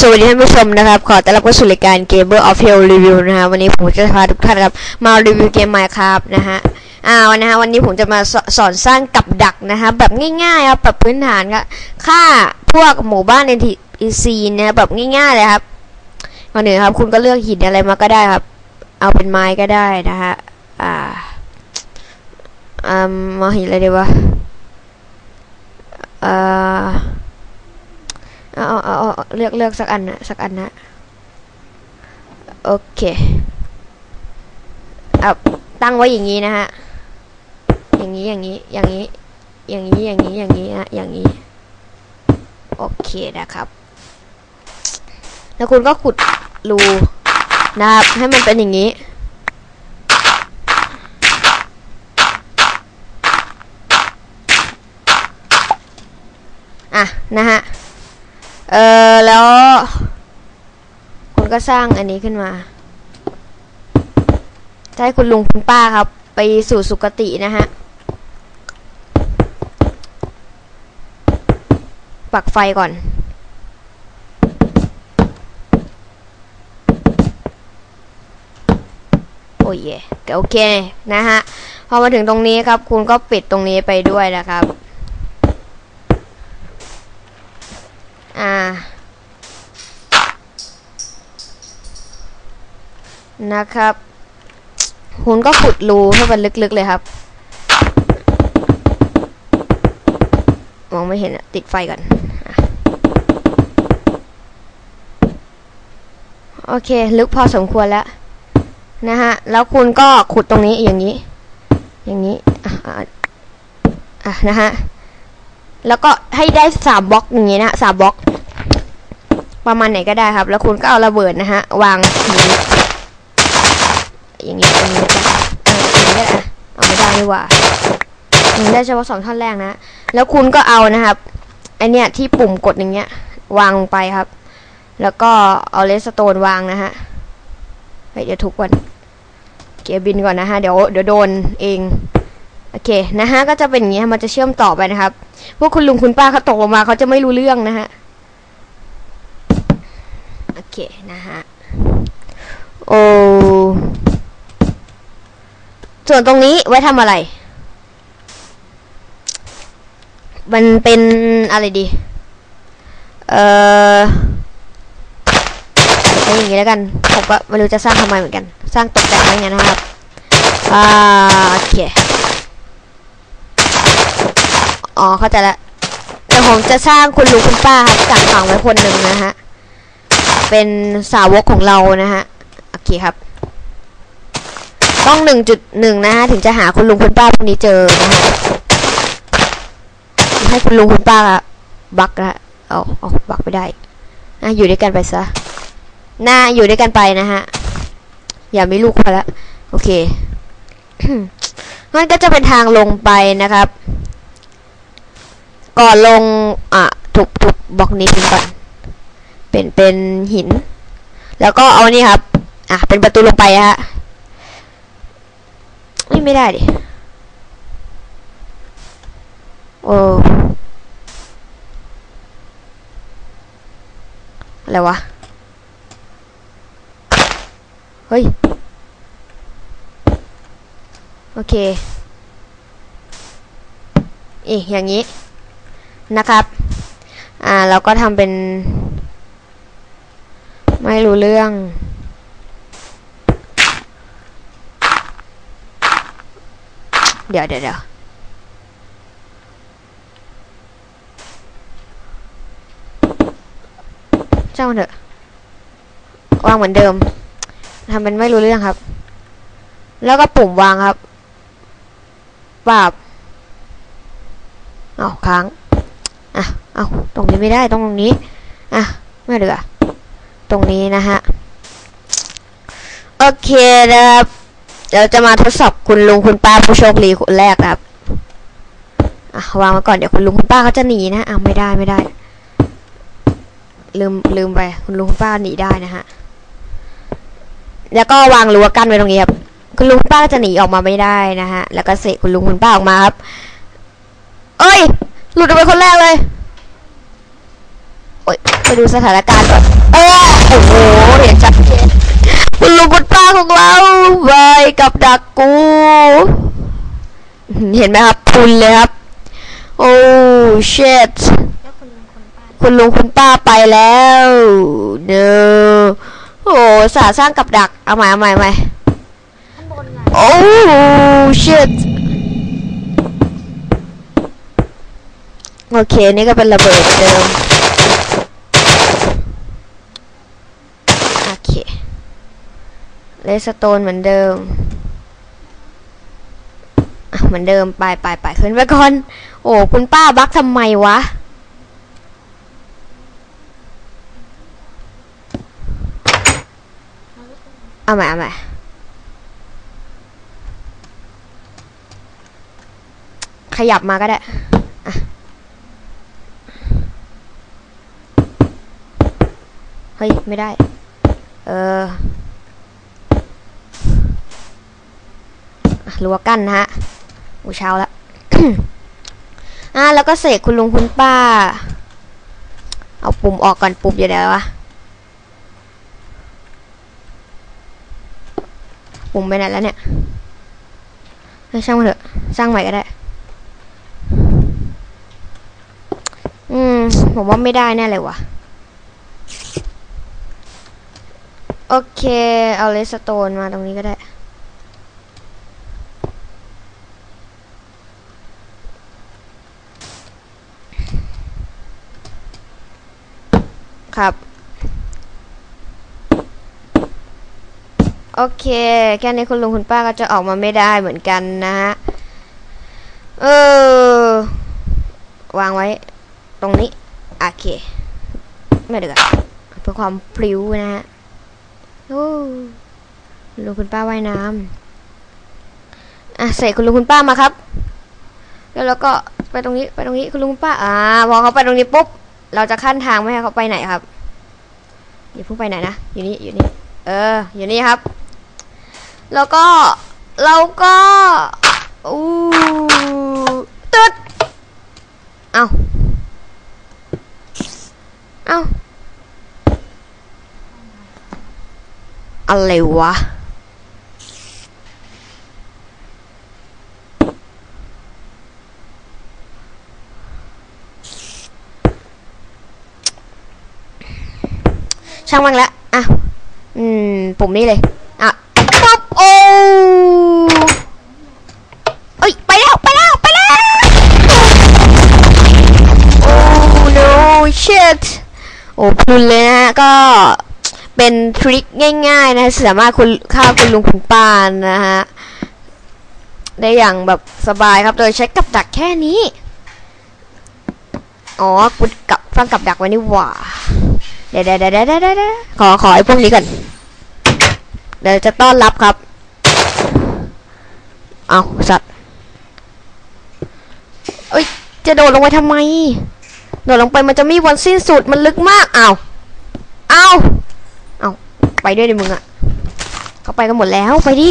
สวัสดีท่านผู้ชมนะครับ ขอต้อนรับเข้าสู่รายการ Gamer of Hell Review นะฮะวันนี้ผมจะพาทุกท่านครับ มารีวิวเกม Minecraft นะฮะอ้าวนะฮะวันนี้ผมจะมาสสอนสร้างกับดักนะฮะแบบง่ายๆครับแบบพื้นฐานครับฆ่าพวกหมู่บ้าน NPC นะแบบง่ายๆเลยครับก่อนหนึ่งครับ คุณก็เลือกหินอะไรมาก็ได้ครับ เอาเป็นไม้ก็ได้นะฮะอ่าอ่ามาหินอะไรดีวะเอ่อเอา เอาเอาเอาเลือกเลือกสักอันนะสักอันนะโอเคเอาตั้งไว้อย่างนี้นะฮะอย่างนี้อย่างนี้อย่างนี้อย่างนี้อย่างนี้อย่างนี้นะอย่างนี้โอเคนะครับ แล้วคุณก็ขุดรูนะครับให้มันเป็นอย่างนี้อะนะฮะ เออแล้ว คุณก็สร้างอันนี้ขึ้นมาจะให้คุณลุงคุณป้าครับ ไปสู่สุคตินะฮะ ปักไฟก่อน โอ้ยโอเคนะฮะ พอมาถึงตรงนี้ครับ คุณก็ปิดตรงนี้ไปด้วยนะครับ อ่านะครับคุณก็ขุดรูให้มันลึกๆเลยครับ มองไม่เห็นติดไฟก่อนอโอเค ลึกพอสมควรแล้ว นะฮะ แล้วคุณก็ขุดตรงนี้อย่างนี้ อย่างนี้ อะ อะอะนะฮะ แล้วก็ให้ได้สามบล็อกอย่างนี้นะสามบล็อกประมาณไหนก็ได้ครับ แล้วคุณก็เอาระเบิดนะฮะ วางอย่างนี้อย่างนี้อย่างนี้ก็ได้เอาไม่ได้ดีกว่าได้เฉพาะสองท่อนแรกนะ แล้วคุณก็เอานะครับไอเนี้ยที่ปุ่มกดอย่างเงี้ย วางลงไปครับ แล้วก็เอาเลสโตนวางนะฮะเฮ้ยเดี๋ยวทุกวันเกียร์บินก่อนนะฮะ เดี๋ยวเดี๋ยวโดนเอง โอเคนะฮะก็จะเป็นอย่างนี้มันจะเชื่อมต่อไปนะครับ พวกคุณลุงคุณป้าเขาตกลงมาเขาจะไม่รู้เรื่องนะฮะโอเคนะฮะโอ้ส่วนตรงนี้ไว้ทำอะไร มันเป็นอะไรดี เอ่อใช้อย่างนี้แล้วกัน ผมก็ไม่รู้จะสร้างทำไมเหมือนกัน สร้างตกแต่งอะไรเงี้ยนะครับ อ่าโอเค อ๋อเข้าใจแล้วเดี๋ยวผมจะสร้างคุณลุงคุณป้าครับกักขังไว้คนหนึ่งนะฮะ เป็นสาวกของเรานะฮะ โอเคครับ ต้องหนึ่งจุดหนึ่งนะฮะ ถึงจะหาคุณลุงคุณป้าพวกนี้เจอนะฮะ ให้คุณลุงคุณป้าบักนะเอาเอาบักไม่ได้อะอยู่ด้วยกันไปซะหน่าอยู่ด้วยกันไปนะฮะ อย่ามีลูกพอละ โอเคมันก็จะเป็นทางลงไปนะครับ ก่อนลง อะทุบทุบบล็อกนี้ทิ้งก่อน เป็นเป็นหิน แล้วก็เอานี่ครับ อะเป็นประตูลงไปฮะไม่ไม่ได้ดิ โอ้อะไรวะ เฮ้ย โอเคอีอย่างนี้ นะครับอ่าเราก็ทำเป็น ไม่รู้เรื่อง เดี๋ยวเดี๋ยวเดี๋ยวเจ้ามันเถอะวางเหมือนเดิมทำเป็นไม่รู้เรื่องครับ แล้วก็ปุ่มวางครับปราบเอาค้าง เอาตรงนี้ไม่ได้ตรงนี้ อะ ไม่เหลือ ตรงนี้นะฮะ โอเคนะครับเดี๋ยวจะมาทดสอบคุณลุงคุณป้าผู้โชคดีคนแรกครับอะวางมาก่อนเดี๋ยวคุณลุงคุณป้าเขาจะหนีนะอะไม่ได้ไม่ได้ ลืมลืมไป คุณลุงคุณป้าหนีได้นะฮะ แล้วก็วางรั้วกั้นไว้ตรงนี้ครับคุณลุงคุณป้าจะหนีออกมาไม่ได้นะฮะ แล้วก็เสกคุณลุงคุณป้าออกมาครับ เอ้ย หลุดออกไปคนแรกเลย ดูสถานการณ์ก่อนโอ้โอ้โหเห็นชัดเจนคุณลุงคุณป้าของเราไว้กับดักกู เห็นไหมครับพุนเลยครับ โอ้เชดคุณลุงคุณป้าไปแล้วเนอโอ้สาสร้างกับดัก เอาใหม่เอาใหม่ใหม่โอ้เชดโอเค นี่ก็เป็นระเบิดเดิม โอเค เลสโตนเหมือนเดิมเหมือนเดิมไปไปไปขึ้นไปก่อน โอ้คุณป้าบักทำไมวะ เอาใหม่เอาใหม่ขยับมาก็ได้เฮ้ย ไม่ได้ เอออะ รั้วกั้นนะฮะอูเช้าแล้วอะแล้วก็เสกคุณลุงคุณป้า เอาปุ่มออกก่อนปุ่มอยู่ไหนวะปุ่มไปไหนแล้วเนี่ยเฮ้ยช่างมันเถอะสร้างใหม่ก็ได้ อืม ผมว่าไม่ได้แน่เลยวะโอเค เอาเลสโตนมาตรงนี้ก็ได้ ครับ โอเคแค่นี้คุณลุงคุณป้าก็จะออกมาไม่ได้เหมือนกันนะฮะ เออ วางไว้ ตรงนี้ โอเค ไม่เดือดเพื่อความพลิ้วนะฮะโอ้คุณลุงคุณป้าว่ายน้ำอะใส่คุณลุงคุณป้ามาครับ แล้วเราก็ไปตรงนี้ไปตรงนี้คุณลุงคุณป้า อ่าพอเขาไปตรงนี้ปุ๊บ เราจะขั้นทางไม่ให้เขาไปไหนครับอย่าเพิ่งไปไหนนะอยู่นี่อยู่นี่เอออยู่นี่ครับ แล้วก็เราก็อู้ตึดเอาเอาอะไรวะ ช่างมันละอะ อืมปุ่มนี้เลย อะปั๊บโอ้เอ้ย ไปแล้ว ไปแล้ว ไปแล้ว โอ้ no shit โอ้พลุนเลยนะ ก็เป็นทริคง่ายๆ นะสามารถคุณฆ่าคุณลุงคุณป้านะฮะ ได้อย่างแบบสบายครับโดยใช้กับดักแค่นี้ อ๋อกูกับฟังกับดักไว้นี่หว่า เดี๋ยวเดี๋ยวเดี๋ยวเดี๋ยวเดะเดะขอขอไอ้พวกนี้ก่อน เดี๋ยวจะต้อนรับครับ เอาสัตว์เอ้ย จะโดดลงไปทำไม โดดลงไปมันจะมีวันสิ้นสุด มันลึกมาก เอาวอ้าวอ้าไปด้วยดิมึงอะเขาไปกันหมดแล้ว ไปดิ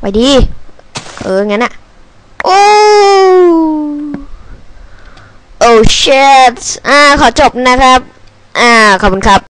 ไปดิ เออ งั้นอะโอ้ โอ้ shit อ่า ขอจบนะครับ อ่าขอบคุณครับ